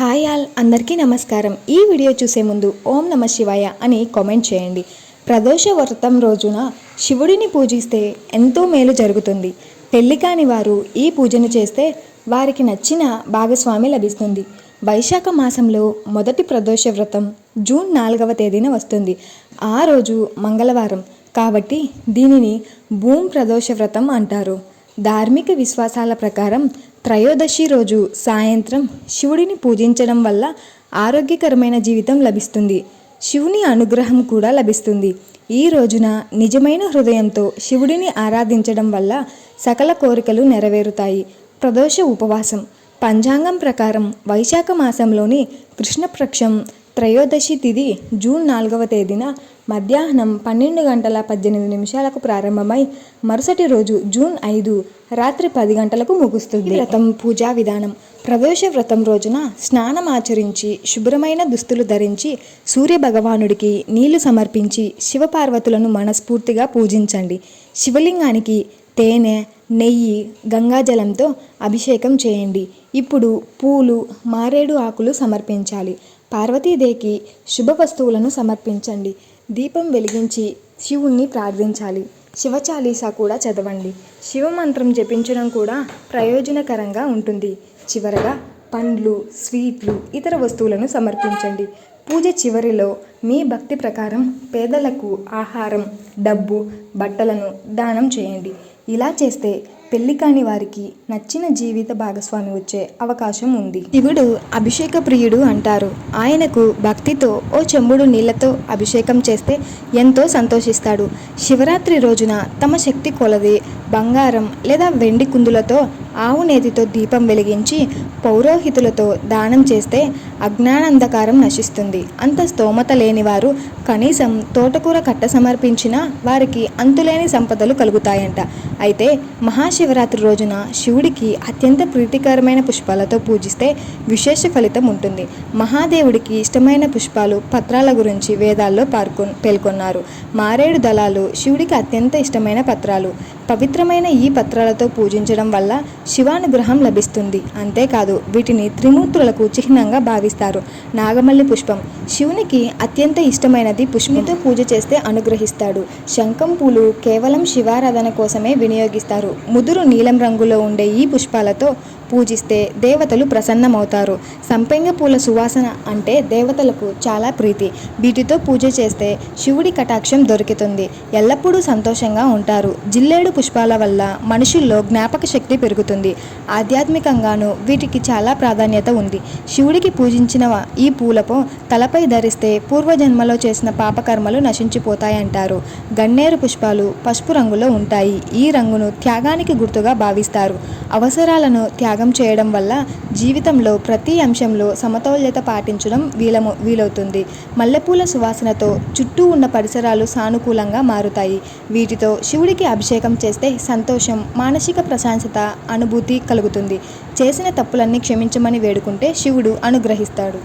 Hi all అందరికీ నమస్కారం. ఈ వీడియో చూసే ముందు ఓం నమ శివాయ అని కామెంట్ చేయండి. ప్రదోష వ్రతం రోజున శివుడిని పూజిస్తే ఎంతో మేలు జరుగుతుంది. పెళ్ళి కాని వారు ఈ పూజను చేస్తే వారికి నచ్చిన భాగస్వామి లభిస్తుంది. వైశాఖ మాసంలో మొదటి ప్రదోష వ్రతం జూన్ నాలుగవ తేదీన వస్తుంది. ఆ రోజు మంగళవారం. కాబట్టి దీనిని భూమ్ ప్రదోష వ్రతం అంటారు. ధార్మిక విశ్వాసాల ప్రకారం త్రయోదశి రోజు సాయంత్రం శివుడిని పూజించడం వల్ల ఆరోగ్యకరమైన జీవితం లభిస్తుంది. శివుని అనుగ్రహం కూడా లభిస్తుంది. ఈ రోజున నిజమైన హృదయంతో శివుడిని ఆరాధించడం వల్ల సకల కోరికలు నెరవేరుతాయి. ప్రదోష ఉపవాసం. పంచాంగం ప్రకారం వైశాఖ మాసంలోని కృష్ణపక్షం త్రయోదశి తిథి జూన్ నాలుగవ తేదీన మధ్యాహ్నం పన్నెండు గంటల పద్దెనిమిది నిమిషాలకు ప్రారంభమై మరుసటి రోజు జూన్ ఐదు రాత్రి పది గంటలకు ముగుస్తుంది. వ్రతం పూజా విధానం ప్రదోష వ్రతం రోజున స్నానం ఆచరించి శుభ్రమైన దుస్తులు ధరించి సూర్య భగవానుడికి నీళ్ళు సమర్పించి శివపార్వతులను మనస్ఫూర్తిగా పూజించండి. శివలింగానికి తేనె నెయ్యి గంగాజలంతో అభిషేకం చేయండి. ఇప్పుడు పూలు మారేడు ఆకులు సమర్పించాలి. పార్వతీదేవికి శుభ వస్తువులను సమర్పించండి. దీపం వెలిగించి శివుణ్ణి ప్రార్థించాలి. శివ చాలీసా కూడా చదవండి. శివ మంత్రం జపించడం కూడా ప్రయోజనకరంగా ఉంటుంది. చివరగా పండ్లు స్వీట్లు ఇతర వస్తువులను సమర్పించండి. పూజ చివరిలో మీ భక్తి ప్రకారం పేదలకు ఆహారం డబ్బు బట్టలను దానం చేయండి. ఇలా చేస్తే పెళ్ళి కాని వారికి నచ్చిన జీవిత భాగస్వామి వచ్చే అవకాశం ఉంది. శివుడు అభిషేక ప్రియుడు అంటారు. ఆయనకు భక్తితో ఓ చెంబుడు నీళ్ళతో అభిషేకం చేస్తే ఎంతో సంతోషిస్తాడు. శివరాత్రి రోజున తమ శక్తి కొలది బంగారం లేదా వెండి కుందులతో ఆవు నేతితో దీపం వెలిగించి పౌరోహితులతో దానం చేస్తే అజ్ఞానంధకారం నశిస్తుంది. అంత స్తోమత లేని వారు కనీసం తోటకూర కట్ట సమర్పించినా వారికి అంతులేని సంపదలు కలుగుతాయంట. అయితే మహాశివరాత్రి రోజున శివుడికి అత్యంత ప్రీతికరమైన పుష్పాలతో పూజిస్తే విశేష ఫలితం ఉంటుంది. మహాదేవుడికి ఇష్టమైన పుష్పాలు పత్రాల గురించి వేదాల్లో పార్కొ పేర్కొన్నారు. మారేడు దళాలు శివుడికి అత్యంత ఇష్టమైన పత్రాలు. పవిత్రమైన ఈ పత్రాలతో పూజించడం వల్ల శివానుగ్రహం లభిస్తుంది. అంతేకాదు వీటిని త్రిమూర్తులకు చిహ్నంగా భావిస్తారు. నాగమల్లి పుష్పం. శివునికి అత్యంత ఇష్టమైనది పుష్పంతో పూజ చేస్తే అనుగ్రహిస్తాడు. శంఖం పూలు కేవలం శివారాధన కోసమే వినియోగిస్తారు. ముదురు నీలం రంగులో ఉండే ఈ పుష్పాలతో పూజిస్తే దేవతలు ప్రసన్నమవుతారు. సంపెంగ పూల సువాసన అంటే దేవతలకు చాలా ప్రీతి. వీటితో పూజ చేస్తే శివుడి కటాక్షం దొరుకుతుంది. ఎల్లప్పుడూ సంతోషంగా ఉంటారు. జిల్లేడు పుష్పాల వల్ల మనుషుల్లో జ్ఞాపక శక్తి పెరుగుతుంది. ఆధ్యాత్మికంగాను వీటికి చాలా ప్రాధాన్యత ఉంది. శివుడికి పూజించిన ఈ పూలపో తలపై ధరిస్తే పూర్వజన్మలో చేసిన పాపకర్మలు నశించిపోతాయంటారు. గన్నేరు పుష్పాలు పసుపు రంగులో ఉంటాయి. ఈ రంగును త్యాగానికి గుర్తుగా భావిస్తారు. అవసరాలను త్యాగం చేయడం వల్ల జీవితంలో ప్రతి అంశంలో సమతౌల్యత పాటించడం వీలము వీలవుతుంది. మల్లెపూల సువాసనతో చుట్టూ ఉన్న పరిసరాలు సానుకూలంగా మారుతాయి. వీటితో శివుడికి అభిషేకం చేస్తే సంతోషం మానసిక ప్రశాంతత అనుభూతి కలుగుతుంది. చేసిన తప్పులన్నీ క్షమించమని వేడుకుంటే శివుడు అనుగ్రహిస్తాడు.